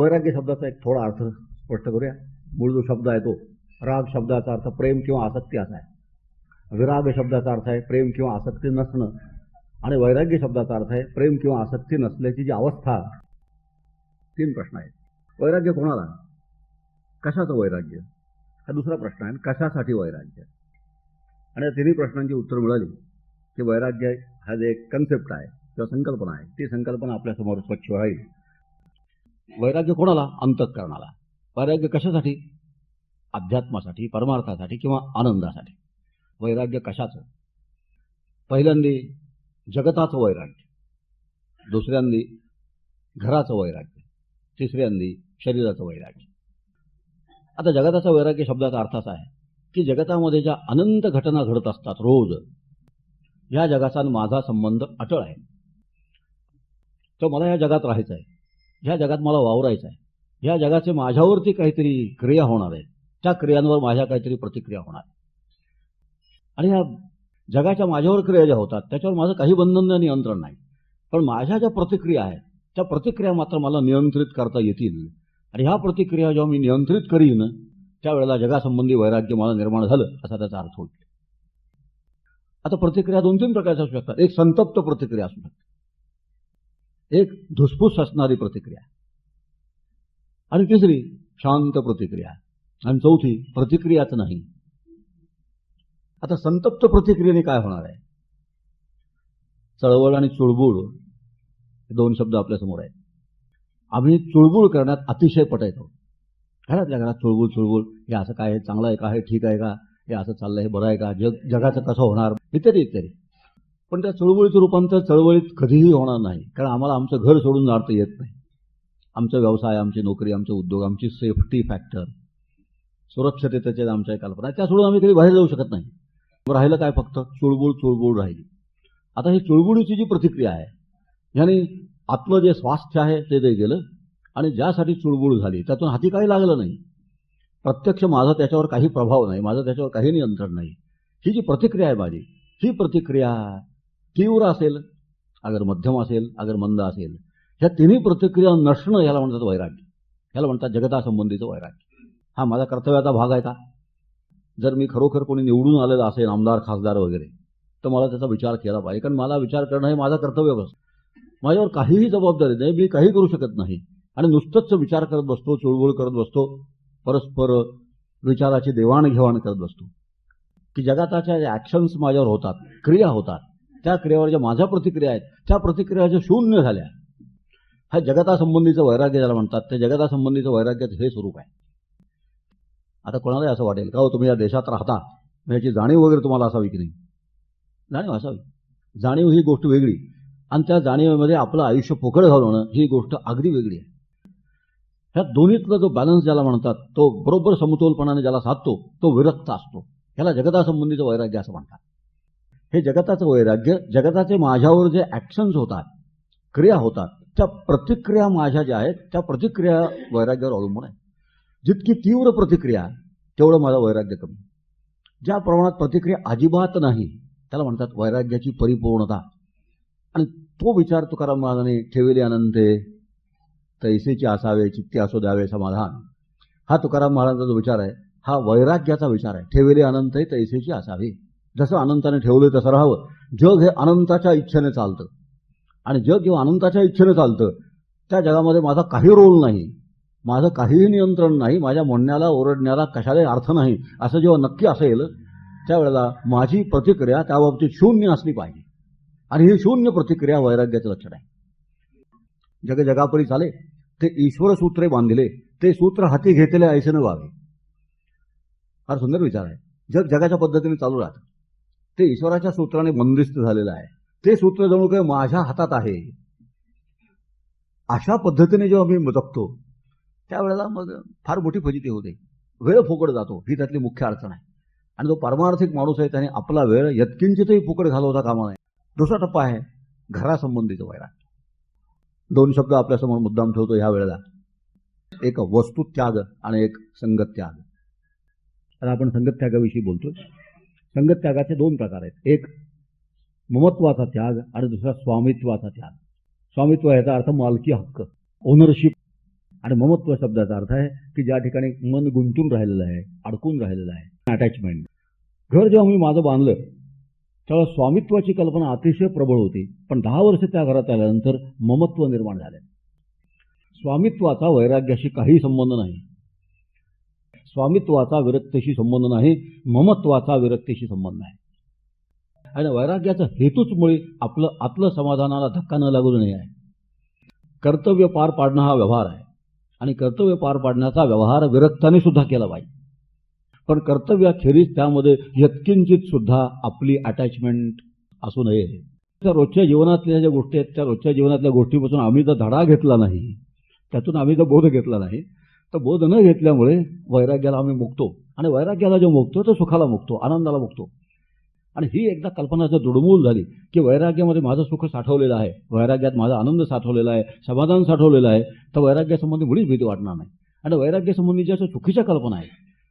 वैराग्य शब्दाचा एक थोडा अर्थ स्पष्ट करूया. मूळ जो शब्द आहे तो राग शब्दाचा अर्थ प्रेम किंवा आसक्ती असा आहे. विराग शब्दाचा अर्थ आहे प्रेम किंवा आसक्ती नसणं. आणि वैराग्य शब्दाचा अर्थ आहे प्रेम किंवा आसक्ती नसल्याची जी अवस्था. तीन प्रश्न आहेत. वैराग्य कोणाला? कशाचं वैराग्य? हा दुसरा प्रश्न आहे. कशासाठी वैराग्य? आणि या तिन्ही प्रश्नांची उत्तर मिळाली की वैराग्य हा जे एक कन्सेप्ट आहे किंवा संकल्पना आहे ती संकल्पना आपल्यासमोर स्वच्छ राहील. वैराग्य कोणाला? अंतःकरणाला. वैराग्य कशासाठी? अध्यात्मासाठी परमार्थासाठी किंवा आनंदासाठी. वैराग्य कशाचं? पहिल्यांदी जगताचं वैराग्य. दुसऱ्यांदी घराचं वैराग्य. तिसऱ्यांदी शरीराचं वैराग्य. आता जगताचा वैराग्य शब्दाचा अर्थ असा आहे की जगतामध्ये ज्या अनंत घटना घडत असतात रोज या जगाचा माझा संबंध अटळ आहे. तर मला या जगात राहायचं आहे ह्या जगात मला वावरायचं आहे. ह्या जगाचे माझ्यावरती काहीतरी क्रिया होणार आहे. त्या क्रियांवर माझ्या काहीतरी प्रतिक्रिया होणार आणि ह्या जगाच्या माझ्यावर क्रिया ज्या होतात त्याच्यावर माझं काही बंधन आणि नियंत्रण नाही. पण माझ्या ज्या प्रतिक्रिया आहेत त्या प्रतिक्रिया मात्र मला नियंत्रित करता येतील. आणि ह्या प्रतिक्रिया जेव्हा मी नियंत्रित करीन त्यावेळेला जगासंबंधी वैराग्य मला निर्माण झालं असा त्याचा अर्थ होईल. आता प्रतिक्रिया दोन तीन प्रकारच्या असू शकतात. एक संतप्त प्रतिक्रिया असू शकते. एक धुसफूस असणारी प्रतिक्रिया. आणि तिसरी शांत प्रतिक्रिया. आणि चौथी प्रतिक्रियाच नाही. आता संतप्त प्रतिक्रियेने काय होणार आहे? चळवळ आणि चुळबुळ हे दोन शब्द आपल्यासमोर आहेत. आम्ही चुळबुळ करण्यात अतिशय पटायचो घरातल्या घरात चुळबुळ चुळबुळ हे असं काय आहे? चांगलं आहे का? हे ठीक आहे का? हे असं चाललंय? हे बरं आहे का? जग जगाचं कसं होणार? इत्यादी इत्यादी. पण त्या चळवळीचं रूपांतर चळवळीत कधीही होणार नाही. कारण आम्हाला आमचं घर सोडून जाणता येत नाही. आमचा व्यवसाय आमची नोकरी आमचे उद्योग आमची सेफ्टी फॅक्टर सुरक्षिततेच्या आमच्या कल्पना त्या सोडून आम्ही कधी बाहेर जाऊ शकत नाही. राहिलं काय फक्त? चुळबुळ चुळबुळ राहिली. आता ही चुळबुळीची जी प्रतिक्रिया आहे याने आतलं जे स्वास्थ्य आहे ते ते गेलं आणि ज्यासाठी चुळबुळ झाली त्यातून हाती काही लागलं नाही. प्रत्यक्ष माझा त्याच्यावर काही प्रभाव नाही माझं त्याच्यावर काही नियंत्रण नाही. ही जी प्रतिक्रिया आहे माझी ही प्रतिक्रिया तीव्र असेल अगर मध्यम असेल अगर मंद असेल ह्या तिन्ही प्रतिक्रिया नसणं ह्याला म्हणतात वैराग्य. ह्याला म्हणतात जगतासंबंधीचं वैराग्य. हा माझा कर्तव्याचा भाग आहे का? जर मी खरोखर कोणी निवडून आलेलं असेल आमदार खासदार वगैरे तर मला त्याचा विचार केला पाहिजे. कारण मला विचार करणं हे माझं कर्तव्य असतं माझ्यावर काहीही जबाबदारी नाही मी काही करू शकत नाही. आणि नुसतंच विचार करत बसतो चुळबुळ करत बसतो परस्पर विचाराची देवाणघेवाण करत बसतो. की जगाताच्या ॲक्शन्स माझ्यावर होतात क्रिया होतात. त्या क्रियावर ज्या माझ्या प्रतिक्रिया आहेत त्या प्रतिक्रिया ज्या शून्य झाल्या हा जगतासंबंधीचं वैराग्य ज्याला म्हणतात त्या जगतासंबंधीचं वैराग्याचं हे स्वरूप आहे. आता कोणालाही असं वाटेल का हो तुम्ही या देशात राहता? ह्याची याची जाणीव वगैरे तुम्हाला असावी की नाही? जाणीव असावी. जाणीव ही गोष्ट वेगळी. आणि त्या जाणीवेमध्ये आपलं आयुष्य पोकळ घालवणं ही गोष्ट अगदी वेगळी आहे. ह्या दोन्हीतला जो बॅलन्स ज्याला म्हणतात तो बरोबर समतोलपणाने ज्याला साधतो तो विरक्त असतो. ह्याला जगतासंबंधीचं वैराग्य असं म्हणतात. हे जगताचं वैराग्य जगताचे माझ्यावर जे ॲक्शन्स होतात क्रिया होतात त्या प्रतिक्रिया माझ्या ज्या आहेत त्या प्रतिक्रिया वैराग्यावर अवलंबून आहे. जितकी तीव्र प्रतिक्रिया तेवढं माझं वैराग्य कमी ज्या प्रमाणात प्रतिक्रिया अजिबात नाही त्याला म्हणतात वैराग्याची परिपूर्णता. आणि तो विचार तुकाराम महाराजांनी ठेवले अनंते तैसेचे असावे चित्ते असो द्यावे समाधान. हा तुकाराम महाराजांचा जो विचार आहे हा वैराग्याचा विचार आहे. ठेवले अनंत तैसेची असावे. जसं अनंताने ठेवलं तसं राहावं. जग हे अनंताच्या इच्छेने चालतं. आणि जग जेव्हा अनंताच्या इच्छेने चालतं त्या जगामध्ये माझा काही रोल नाही. माझं काहीही नियंत्रण नाही. माझ्या म्हणण्याला ओरडण्याला कशालाही अर्थ नाही. असं जेव्हा नक्की असेल त्यावेळेला माझी प्रतिक्रिया त्या बाबतीत शून्य असली पाहिजे. आणि ही शून्य प्रतिक्रिया वैराग्याचं लक्षण आहे. जग जगापरी चाले. ते ईश्वर सूत्रे बांधिले. ते सूत्र हाती घेतले ऐसेनं व्हावे फार सुंदर विचार आहे. जग जगाच्या पद्धतीने चालू राहतं. ते ईश्वराच्या सूत्राने बंदिस्त झालेलं आहे. ते सूत्र जणू काही माझ्या हातात आहे. अशा पद्धतीने जेव्हा मी जगतो त्यावेळेला मग फार मोठी फजिती होते. वेळ फुकट जातो ही त्यातली मुख्य अडचण आहे. आणि जो पारमार्थिक माणूस आहे त्याने आपला वेळ यत्किंचितही फुकट घालवता कामा नये. दुसरा टप्पा आहे घरासंबंधीचं वैराग दोन शब्द आपल्यासमोर मुद्दाम ठेवतो ह्या वेळेला. एक वस्तुत्याग आणि एक संगत्याग. तर आपण संगत त्यागाविषयी बोलतोय. संगत्यागाचे दोन प्रकार आहेत. एक ममत्वाचा त्याग आणि दुसरा स्वामित्वाचा त्याग. स्वामित्व याचा अर्थ मालकी हक्क ओनरशिप आणि ममत्व शब्दाचा अर्थ आहे की ज्या ठिकाणी मन गुंतून राहिलेलं आहे अडकून राहिलेलं आहे. अटॅचमेंट घर जेव्हा मी माझं बांधलं तेव्हा स्वामित्वाची कल्पना अतिशय प्रबळ होती. पण दहा वर्ष त्या घरात आल्यानंतर ममत्व निर्माण झाले. स्वामित्वाचा वैराग्याशी काही संबंध नाही. स्वामित्वाचा विरक्तीशी संबंध नाही ममत्वाचा विरक्तीशी संबंध आहे आणि वैराग्याचा हेतूच मुळे आपलं आतलं समाधानाला धक्का न लागू नये आहे. कर्तव्य पार पाडणं हा व्यवहार आहे. आणि कर्तव्य पार पाडण्याचा व्यवहार विरक्ताने सुद्धा केला पाहिजे. पण कर्तव्याखेरीज त्यामध्ये यत्किंचित सुद्धा आपली अटॅचमेंट असू नये. त्या रोजच्या जीवनातल्या ज्या गोष्टी आहेत त्या रोजच्या जीवनातल्या गोष्टीपासून आम्ही जर धडा घेतला नाही. त्यातून आम्ही जर बोध घेतला नाही. तर बोध न घेतल्यामुळे वैराग्याला आम्ही मुकतो. आणि वैराग्याला जो मुकतो तो सुखाला मुकतो आनंदाला मुकतो. आणि ही एकदा कल्पना जर दुडमूल झाली की वैराग्यामध्ये माझं सुख साठवलेलं आहे वैराग्यात माझा आनंद साठवलेला आहे समाधान साठवलेलं आहे तर वैराग्यासंबंधी मुळीच भीती वाटणार नाही. आणि वैराग्यासंबंधी ज्या चुकीच्या कल्पना आहे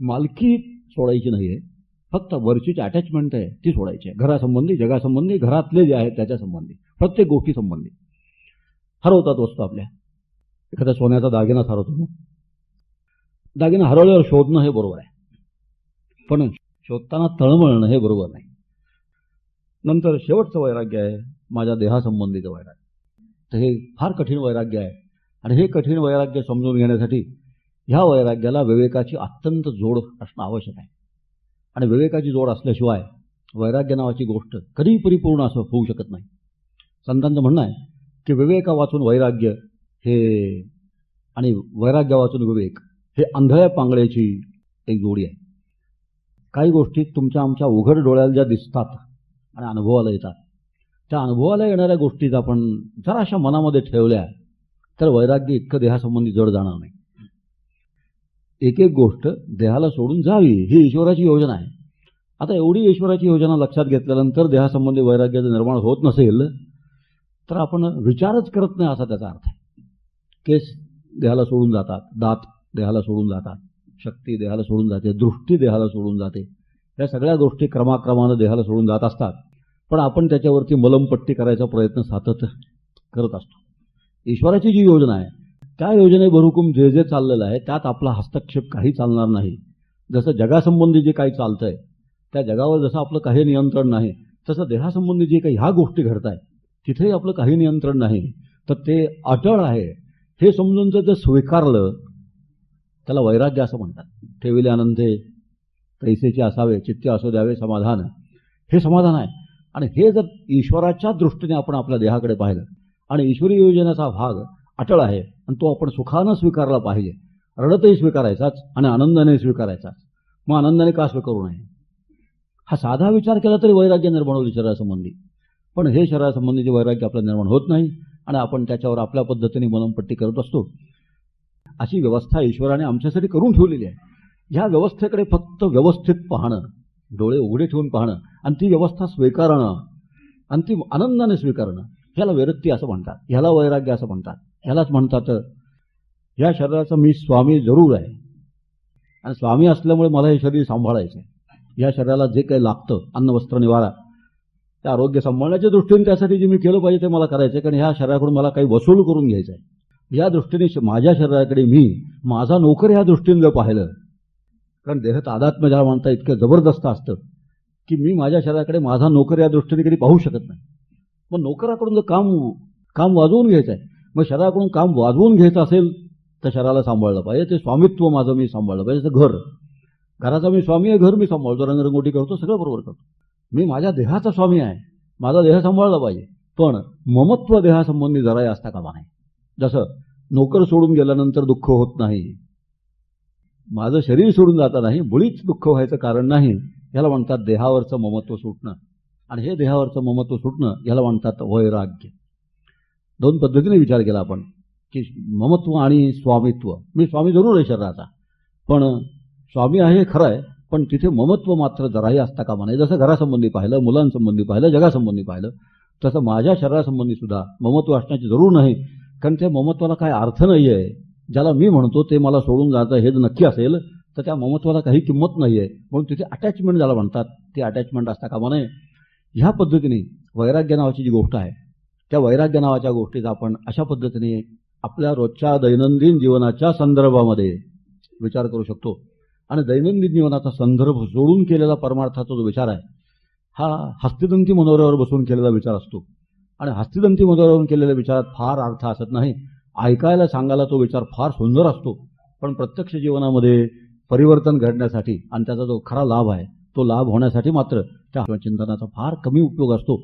मालकी सोडायची नाही आहे फक्त वरची जी अटॅचमेंट आहे ती सोडायची आहे. घरासंबंधी जगासंबंधी घरातले जे आहेत त्याच्यासंबंधी प्रत्येक गोष्टीसंबंधी. हरवतात वस्तू आपल्या. एखाद्या सोन्याचा दागिनाच हरवतो ना? दागिना हरवल्यावर शोधणं हे बरोबर आहे. पण शोधताना तळमळणं हे बरोबर नाही. नंतर शेवटचं वैराग्य आहे माझ्या देहासंबंधीचं वैराग्य. तर हे फार कठीण वैराग्य आहे. आणि हे कठीण वैराग्य समजून घेण्यासाठी ह्या वैराग्याला विवेकाची अत्यंत जोड असणं आवश्यक आहे. आणि विवेकाची जोड असल्याशिवाय वैराग्य नावाची गोष्ट कधीही परिपूर्ण असं होऊ शकत नाही. संतांचं म्हणणं आहे की विवेका वाचून वैराग्य हे आणि वैराग्य वाचून विवेक हे आंधळ्या पांगळ्याची एक जोडी आहे. काही गोष्टी तुमच्या आमच्या उघड डोळ्याला ज्या दिसतात आणि अनुभवाला येतात त्या अनुभवाला येणाऱ्या गोष्टीत आपण जर अशा मनामध्ये ठेवल्या तर वैराग्य इतकं देहासंबंधी जड जाणार नाही. एक एक गोष्ट देहाला सोडून जावी ही ईश्वराची योजना आहे. आता एवढी ईश्वराची योजना लक्षात घेतल्यानंतर देहासंबंधी वैराग्याचं निर्माण होत नसेल तर आपण विचारच करत नाही असा त्याचा अर्थ आहे. केस देहाला सोडून जातात दात देहाला सोडून जातात. शक्ती देहाला सोडून जाते दृष्टी देहाला सोडून जाते. या सगळ्या गोष्टी क्रमाक्रमानं देहाला सोडून जात असतात. पण आपण त्याच्यावरती मलमपट्टी करायचा प्रयत्न सातत करत असतो. ईश्वराची जी योजना आहे त्या योजनेबरोबर जे जे चाललेलं आहे त्यात आपला हस्तक्षेप काही चालणार नाही. जसं जगासंबंधी जे काही चालतं आहे त्या जगावर जसं आपलं काही नियंत्रण नाही तसं देहासंबंधी जे काही ह्या गोष्टी घडत आहेत तिथेही आपलं काही नियंत्रण नाही. तर ते अटळ आहे. हे समजून जर स्वीकारलं त्याला वैराग्य असं म्हणतात. ठेविले आनंदे पैसेचे असावे चित्ते असो द्यावे समाधान हे समाधान आहे. आणि हे जर ईश्वराच्या दृष्टीने आपण आपल्या देहाकडे पाहिलं आणि ईश्वरी योजनेचा भाग अटळ आहे आणि तो आपण सुखानं स्वीकारला पाहिजे. रडतही स्वीकारायचाच आणि आनंदाने स्वीकारायचाच. मग आनंदाने का स्वीकारू नये? हा साधा विचार केला तरी वैराग्य निर्माण होईल शरीरासंबंधी. पण हे शरीरासंबंधीचे वैराग्य आपलं निर्माण होत नाही आणि आपण त्याच्यावर आपल्या पद्धतीने मनमपट्टी करत असतो. अशी व्यवस्था ईश्वराने आमच्यासाठी करून ठेवलेली आहे. ह्या व्यवस्थेकडे फक्त व्यवस्थित पाहणं डोळे उघडे ठेवून पाहणं आणि ती व्यवस्था स्वीकारणं आणि ती आनंदाने स्वीकारणं ह्याला विरक्ती असं म्हणतात. ह्याला वैराग्य असं म्हणतात. ह्यालाच म्हणतात या शरीराचा मी स्वामी जरूर आहे. आणि स्वामी असल्यामुळे मला हे शरीर सांभाळायचं आहे या शरीराला जे काही लागतं अन्न वस्त्र निवारा ते आरोग्य सांभाळण्याच्या दृष्टीने त्यासाठी जे मी केलं पाहिजे ते मला करायचं आहे कारण ह्या शरीराकडून मला काही वसूल करून घ्यायचं आहे या दृष्टीने श- माझ्या शरीराकडे मी माझा नोकर ह्या दृष्टीने जर पाहिलं कारण देह तादात्म्य ज्याला म्हणता इतकं जबरदस्त असतं की मी माझ्या शरीराकडे माझा नोकर या दृष्टीने कधी पाहू शकत नाही. मग नोकराकडून जर काम काम वाजवून घ्यायचं आहे मग शरीराकडून काम वाजवून घ्यायचं असेल तर शरीराला सांभाळलं पाहिजे. ते स्वामित्व माझं मी सांभाळलं पाहिजे. तर घर घराचा मी स्वामी आहे घर मी सांभाळतो. रंगरंगोटी करतो सगळं बरोबर करतो. मी माझ्या देहाचा स्वामी आहे माझा देह सांभाळला पाहिजे. पण ममत्व देहासंबंधी जरा असता कामा नाही? जसं नोकर सोडून गेल्यानंतर दुःख होत नाही माझं शरीर सोडून जातानाही मुळीच दुःख व्हायचं कारण नाही याला म्हणतात देहावरचं ममत्व सुटणं. आणि हे देहावरचं ममत्व सुटणं याला म्हणतात वैराग्य. दोन पद्धतीने विचार केला आपण की ममत्व आणि स्वामित्व. मी स्वामी जरूर आहे शरीराचा पण स्वामी आहे हे खरं आहे पण तिथे ममत्व मात्र जराही असता कामा नाही जसं घरासंबंधी पाहिलं मुलांसंबंधी पाहिलं जगासंबंधी पाहिलं तसं माझ्या शरीरासंबंधी सुद्धा ममत्व असण्याची जरूर नाही. कारण त्या ममत्वाला काय अर्थ नाही आहे ज्याला मी म्हणतो ते मला सोडून जायचं हे जर नक्की असेल तर त्या ममत्वाला काही किंमत नाही आहे म्हणून तिथे अटॅचमेंट ज्याला म्हणतात ते अटॅचमेंट असता कामा नये. ह्या पद्धतीने वैराग्य नावाची जी गोष्ट आहे त्या वैराग्य नावाच्या गोष्टीचा आपण अशा पद्धतीने आपल्या रोजच्या दैनंदिन जीवनाच्या संदर्भामध्ये विचार करू शकतो. आणि दैनंदिन जीवनाचा संदर्भ जोडून केलेला परमार्थाचा जो विचार आहे हा हस्तिदंती मनोऱ्यावर बसून केलेला विचार असतो. आणि हस्तिदंती मनोऱ्यावरून केलेल्या विचारात फार अर्थ असत नाही. ऐकायला सांगायला तो विचार फार सुंदर असतो. पण प्रत्यक्ष जीवनामध्ये परिवर्तन घडण्यासाठी आणि त्याचा जो खरा लाभ आहे तो लाभ होण्यासाठी मात्र त्या चिंतनाचा फार कमी उपयोग असतो.